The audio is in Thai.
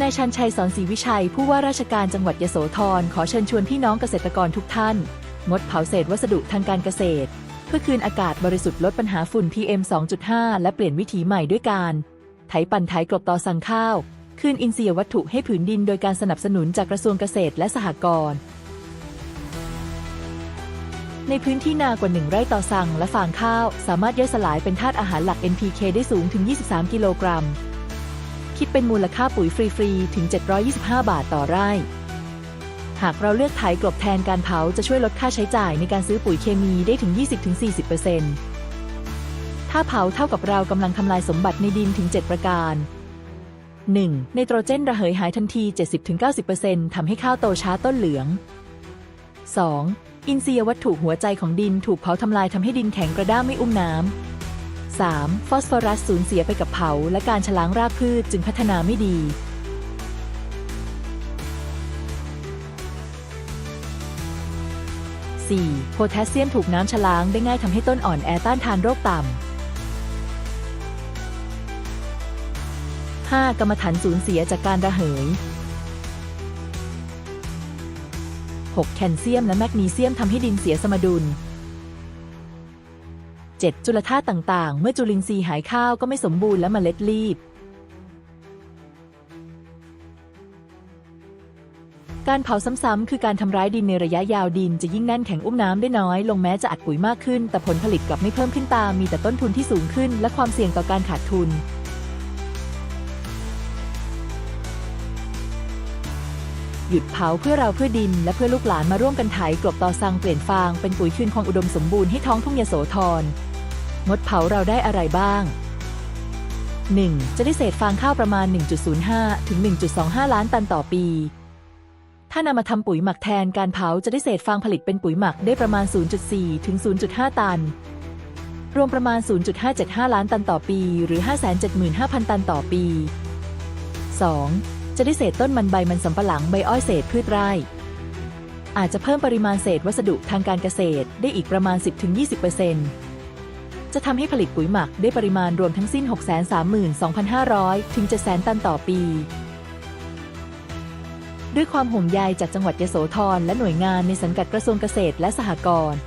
นายชันชัยสอนศรีวิชัย ผู้ว่าราชการจังหวัดยโสธรขอเชิญชวนพี่น้องเกษตรกรทุกท่าน งดเผาเศษวัสดุทางการเกษตร เพื่อคืนอากาศบริสุทธิ์ลดปัญหาฝุ่น PM 2.5 และเปลี่ยนวิถีใหม่ด้วยการไถปั่นไถกลบต่อสั่งข้าว คืนอินทรียวัตถุให้ผืนดิน โดยการสนับสนุนจากกระทรวงเกษตรและสหกรณ์ในพื้นที่นากว่า 1 ไร่ต่อสั่งและฟางข้าว สามารถย่อยสลายเป็นธาตุอาหารหลัก NPK ได้สูงถึง 23 กิโลกรัม คิดเป็นมูลค่าปุ๋ยฟรีๆ ถึง 725 บาทต่อไร่ หากเราเลือกไถกลบแทนการเผาจะช่วยลดค่าใช้จ่ายในการซื้อปุ๋ยเคมีได้ถึง 20-40%ถ้าเผาเท่ากับเรากำลังทำลายสมบัติในดินถึง 7 ประการ 1. ไนโตรเจนระเหยหายทันที 70-90%ทำให้ข้าวโตช้าต้นเหลือง 2. อินทรียวัตถุหัวใจของดินถูกเผาทำลายทำให้ดินแข็งกระด้างไม่อุ้มน้ำ 3. ฟอสฟอรัสสูญเสียไปกับเผา และการชะล้างรากพืชจึงพัฒนาไม่ดี 4. โพแทสเซียมถูกน้ำชะล้างได้ง่ายทำให้ต้นอ่อนแอต้านทานโรคต่ำ 5. กรรมฐานสูญเสียจากการระเหย 6. แคลเซียมและแมกนีเซียมทำให้ดินเสียสมดุล 7. จุลธาตุต่างๆ เมื่อจุลินทรีย์หายข้าวก็ไม่สมบูรณ์และมเมล็ดรีบ การเผาซ้ำๆคือการทำร้ายดินในระยะยาวดินจะยิ่งแน่นแข็งอุ้มน้ำได้น้อยลงแม้จะอัดปุ๋ยมากขึ้น แต่ผลผลิตกลับไม่เพิ่มขึ้นตามมีแต่ต้นทุนที่สูงขึ้น และความเสี่ยงต่อการขาดทุนหยุดเผาเพื่อเราเพื่อดิน และเพื่อลูกหลานมาร่วมกันไถกลบต่อสังเปลี่ยนฟางเป็นปุ๋ยคืนความอุดมสมบูรณ์ให้ท้องทุ่งยโสธร งดเผาเราได้อะไรบ้าง 1. จะได้เศษฟางข้าวประมาณ 1.05 ถึง 1.25 ล้านตันต่อปี ถ้านำมาทำปุ๋ยหมักแทนการเผาจะได้เศษฟางผลิตเป็นปุ๋ยหมักได้ประมาณ 0.4 ถึง 0.5 ตัน รวมประมาณ 0.575 ล้านตันต่อปี หรือ 575,000 ตันต่อปี 2. จะได้เศษต้นมันใบมันสำปะหลังใบอ้อยเศษพืชไร่ อาจจะเพิ่มปริมาณเศษวัสดุทางการเกษตรได้อีกประมาณ 10-20% จะทำให้ผลิตปุ๋ยหมักได้ปริมาณรวมทั้งสิ้น 632,500 ถึง 700,000 ตันต่อปี ด้วยความห่วงใยจากจังหวัดยโสธรและหน่วยงานในสังกัดกระทรวงเกษตรและสหกรณ์